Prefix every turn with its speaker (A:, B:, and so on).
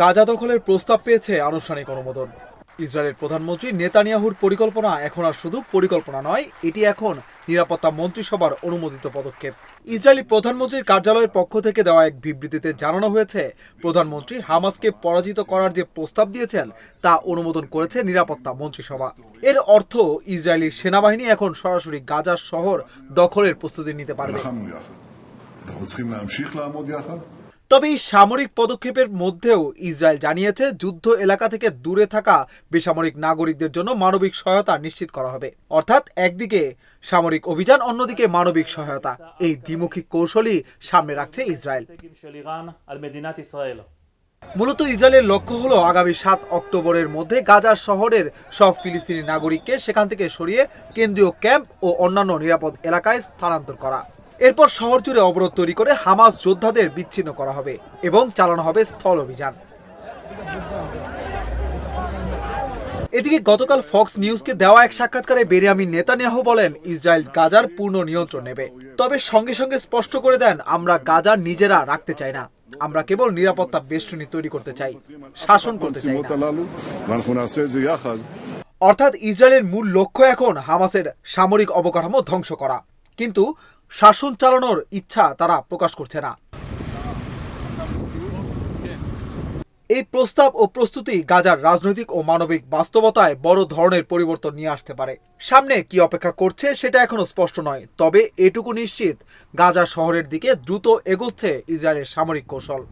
A: গাজা দখলের প্রস্তাব পেয়েছে আনুষ্ঠানিক অনুমোদন। ইসরায়েলের প্রধানমন্ত্রী নেতানিয়াহুর পরিকল্পনা এখন আর শুধু পরিকল্পনা নয়, এটি এখন নিরাপত্তা মন্ত্রিসভার অনুমোদিত পদক্ষেপ। ইসরায়েলি প্রধানমন্ত্রীর কার্যালয়ের পক্ষ থেকে দেওয়া এক বিবৃতিতে জানানো হয়েছে, প্রধানমন্ত্রী হামাসকে পরাজিত করার যে প্রস্তাব দিয়েছেন, তা অনুমোদন করেছে নিরাপত্তা মন্ত্রিসভা। এর অর্থ ইসরায়েলি সেনাবাহিনী এখন সরাসরি গাজা শহর দখলের প্রস্তুতি নিতে পারবে। তবে এই সামরিক পদক্ষেপের মধ্যেও ইসরায়েল জানিয়েছে যুদ্ধ এলাকা থেকে দূরে থাকা বেসামরিক নাগরিকদের জন্য মানবিক সহায়তা নিশ্চিত করা হবে। অর্থাৎ একদিকে সামরিক অভিযান, অন্যদিকে মানবিক সহায়তা। এই দ্বিমুখী কৌশলই সামনে রাখছে ইসরায়েল। মূলত ইসরায়েলের লক্ষ্য হল আগামী সাত অক্টোবরের মধ্যে গাজা শহরের সব ফিলিস্তিনি নাগরিককে সেখান থেকে সরিয়ে কেন্দ্রীয় ক্যাম্প ও অন্যান্য নিরাপদ এলাকায় স্থানান্তর করা। এরপর শহর জুড়ে অবরোধ তৈরি করে হামাস যোদ্ধাদের বিচ্ছিন্ন করা হবে এবং চালানো হবে স্থল অভিযান। এদিকে গতকাল ফক্স নিউজকে দেওয়া এক সাক্ষাৎকারে বেনিয়ামিন নেতানিয়াহু বলেন, ইসরায়েল গাজার পূর্ণ নিয়ন্ত্রণ নেবে। তবে সঙ্গে সঙ্গে স্পষ্ট করে দেন, আমরা গাজা নিজেরা রাখতে চাই না। আমরা কেবল নিরাপত্তা বেষ্টনী তৈরি করতে চাই, শাসন করতে চাই অর্থাৎ ইসরায়েলের মূল লক্ষ্য এখন হামাসের সামরিক অবকাঠামো ধ্বংস করা। কিন্তু শাসন চালানোর ইচ্ছা তারা প্রকাশ করছে না। এই প্রস্তাব ও প্রস্তুতি গাজার রাজনৈতিক ও মানবিক বাস্তবতায় বড় ধরনের পরিবর্তন নিয়ে আসতে পারে। সামনে কি অপেক্ষা করছে সেটা এখনও স্পষ্ট নয়, তবে এটুকু নিশ্চিত, গাজা শহরের দিকে দ্রুত এগোচ্ছে ইসরায়েলের সামরিক কৌশল।